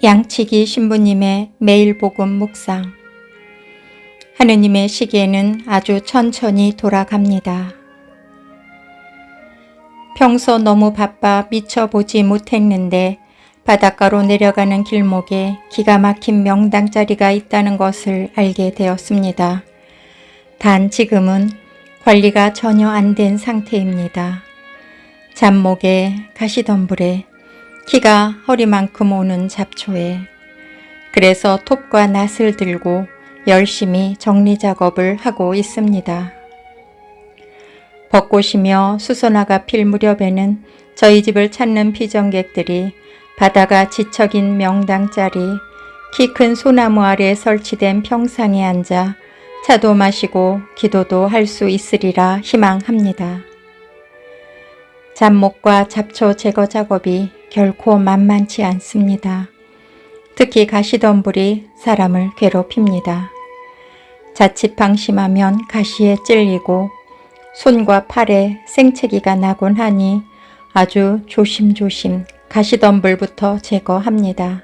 양치기 신부님의 매일 복음 묵상. 하느님의 시계는 아주 천천히 돌아갑니다. 평소 너무 바빠 미처 보지 못했는데 바닷가로 내려가는 길목에 기가 막힌 명당 자리가 있다는 것을 알게 되었습니다. 단 지금은 관리가 전혀 안 된 상태입니다. 잡목에 가시덤불에 키가 허리만큼 오는 잡초에 그래서 톱과 낫을 들고 열심히 정리 작업을 하고 있습니다. 벚꽃이며 수선화가 필 무렵에는 저희 집을 찾는 피정객들이 바다가 지척인 명당짜리 키 큰 소나무 아래 설치된 평상에 앉아 차도 마시고 기도도 할 수 있으리라 희망합니다. 잡목과 잡초 제거 작업이 결코 만만치 않습니다. 특히 가시덤불이 사람을 괴롭힙니다. 자칫 방심하면 가시에 찔리고 손과 팔에 생채기가 나곤 하니 아주 조심조심 가시덤불부터 제거합니다.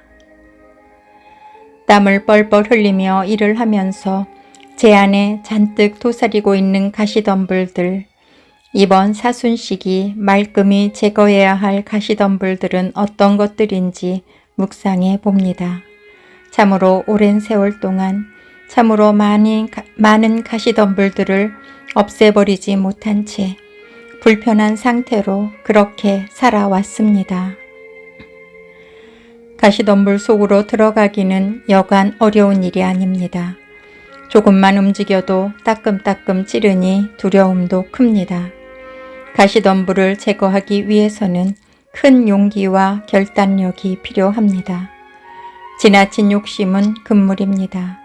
땀을 뻘뻘 흘리며 일을 하면서 제 안에 잔뜩 도사리고 있는 가시덤불들 이번 사순식이 말끔히 제거해야 할 가시덤불들은 어떤 것들인지 묵상해 봅니다. 참으로 오랜 세월 동안 참으로 많이, 많은 가시덤불들을 없애버리지 못한 채 불편한 상태로 그렇게 살아왔습니다. 가시덤불 속으로 들어가기는 여간 어려운 일이 아닙니다. 조금만 움직여도 따끔따끔 찌르니 두려움도 큽니다. 가시덤불을 제거하기 위해서는 큰 용기와 결단력이 필요합니다. 지나친 욕심은 금물입니다.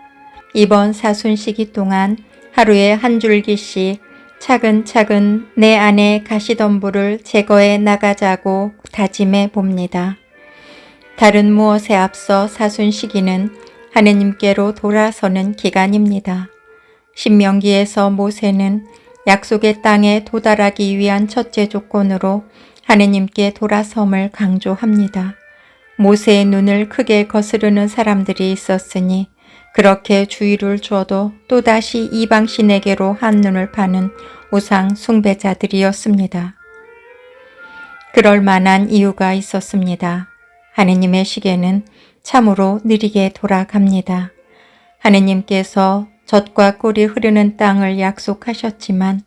이번 사순 시기 동안 하루에 한 줄기씩 차근차근 내 안의 가시덤불을 제거해 나가자고 다짐해 봅니다. 다른 무엇에 앞서 사순 시기는 하느님께로 돌아서는 기간입니다. 신명기에서 모세는 약속의 땅에 도달하기 위한 첫째 조건으로 하느님께 돌아섬을 강조합니다. 모세의 눈을 크게 거스르는 사람들이 있었으니 그렇게 주의를 줘도 또다시 이방신에게로 한눈을 파는 우상 숭배자들이었습니다. 그럴 만한 이유가 있었습니다. 하느님의 시계는 참으로 느리게 돌아갑니다. 하느님께서 젖과 꿀이 흐르는 땅을 약속하셨지만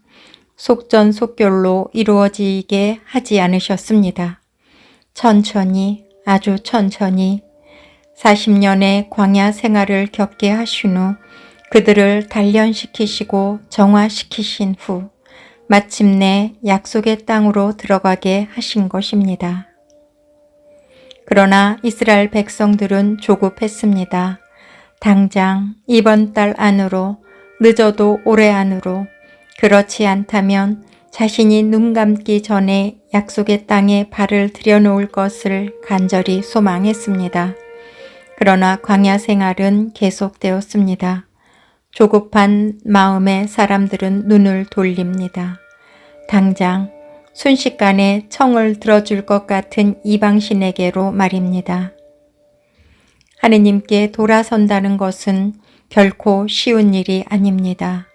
속전속결로 이루어지게 하지 않으셨습니다. 천천히 아주 천천히 40년의 광야 생활을 겪게 하신 후 그들을 단련시키시고 정화시키신 후 마침내 약속의 땅으로 들어가게 하신 것입니다. 그러나 이스라엘 백성들은 조급했습니다. 당장 이번 달 안으로 늦어도 올해 안으로 그렇지 않다면 자신이 눈 감기 전에 약속의 땅에 발을 들여놓을 것을 간절히 소망했습니다. 그러나 광야 생활은 계속되었습니다. 조급한 마음에 사람들은 눈을 돌립니다. 당장 순식간에 청을 들어줄 것 같은 이방신에게로 말입니다. 하느님께 돌아선다는 것은 결코 쉬운 일이 아닙니다.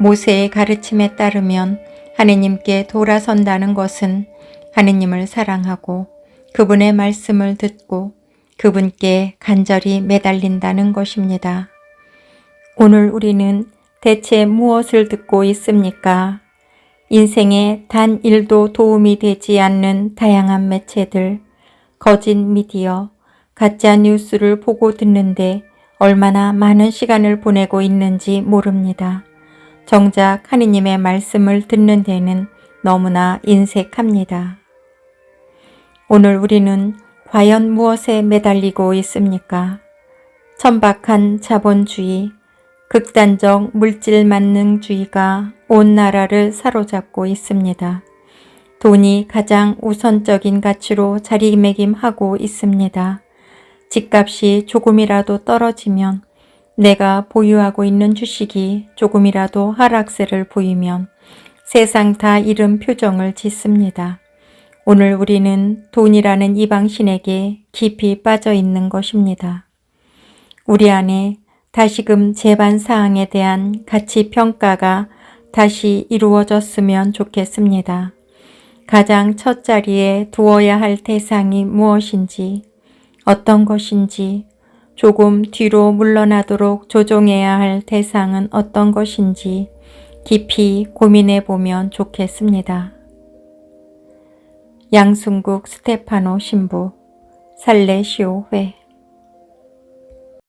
모세의 가르침에 따르면 하느님께 돌아선다는 것은 하느님을 사랑하고 그분의 말씀을 듣고 그분께 간절히 매달린다는 것입니다. 오늘 우리는 대체 무엇을 듣고 있습니까? 인생에 단 일도 도움이 되지 않는 다양한 매체들, 거짓 미디어, 가짜 뉴스를 보고 듣는데 얼마나 많은 시간을 보내고 있는지 모릅니다. 정작 하느님의 말씀을 듣는 데는 너무나 인색합니다. 오늘 우리는 과연 무엇에 매달리고 있습니까? 천박한 자본주의, 극단적 물질 만능주의가 온 나라를 사로잡고 있습니다. 돈이 가장 우선적인 가치로 자리매김하고 있습니다. 집값이 조금이라도 떨어지면 내가 보유하고 있는 주식이 조금이라도 하락세를 보이면 세상 다 이른 표정을 짓습니다. 오늘 우리는 돈이라는 이방신에게 깊이 빠져 있는 것입니다. 우리 안에 다시금 재반 사항에 대한 가치 평가가 다시 이루어졌으면 좋겠습니다. 가장 첫 자리에 두어야 할 대상이 무엇인지, 어떤 것인지, 조금 뒤로 물러나도록 조종해야 할 대상은 어떤 것인지 깊이 고민해 보면 좋겠습니다. 양순국 스테파노 신부 살레시오회